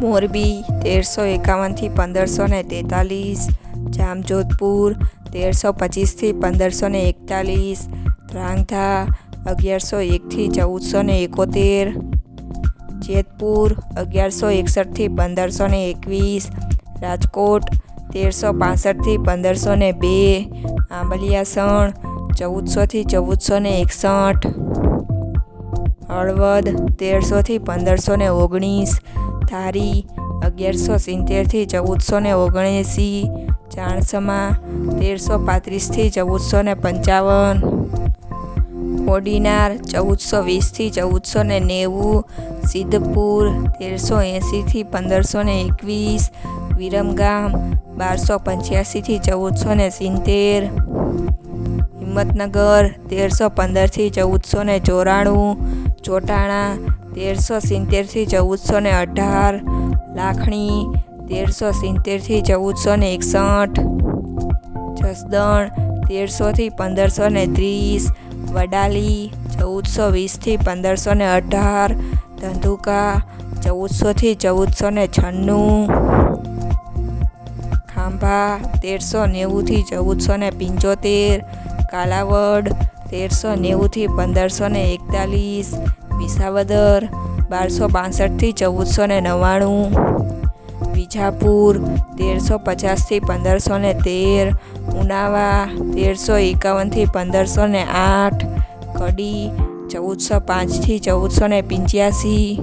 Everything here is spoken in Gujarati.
મોરબી તેરસો એકાવનથી પંદરસો ને તેતાલીસ, જામજોધપુર તેરસો પચીસથી પંદરસો ને એકતાલીસ ધ્રાંગધા અગિયારસો એકથી ચૌદસો ને એકોતેર, જેતપુર અગિયારસો એકસઠથી પંદરસો ને એકવીસ, રાજકોટ તેરસો પાસઠથી પંદરસો ને બે આંબલિયાસણ ચૌદસોથી ચૌદસો ને એકસઠ, હળવદ તેરસોથી પંદરસો ને ઓગણીસ ધારી અગિયારસો સિત્તેરથી ચૌદસો ને ઓગણએંસી, ચાણસમા તેરસો પાંત્રીસથી ચૌદસો ને પંચાવન, ઓડિનાર ચૌદસો વીસથી ચૌદસો ને નેવું, સિદ્ધપુર તેરસો એંસીથી પંદરસો ને એકવીસ, વિરમગામ બારસો પંચ્યાસીથી ચૌદસો ને સિત્તેર, હિંમતનગર તેરસો પંદરથી ચૌદસો ને ચોરાણું, ચોટાણા તેરસો સિત્તેરથી ચૌદસો ને અઢાર. લાખણી, તેરસો સિત્તેરથી ચૌદસો ને એકસઠ. જસદણ, તેરસોથી પંદરસો ને ત્રીસ. વડાલી, ચૌદસો વીસથી પંદરસો ને અઢાર. ધંધુકા, ચૌદસોથી ચૌદસો ને છન્નું. ખાંભા, તેરસો નેવુંથી ચૌદસો ને પંચોતેર. કાલાવડ, તેરસો નેવુંથી પંદરસો ને એકતાલીસ. વિસાવદર, બારસો બાસઠથી ચૌદસો ને નવ્વાણું, વિજાપુર, તેરસો પચાસથી પંદરસો ને તેર, ઉનાવા, તેરસો એકાવનથી પંદરસો ને આઠ, કડી, ચૌદસો પાંચથી ચૌદસો ને પંચ્યાસી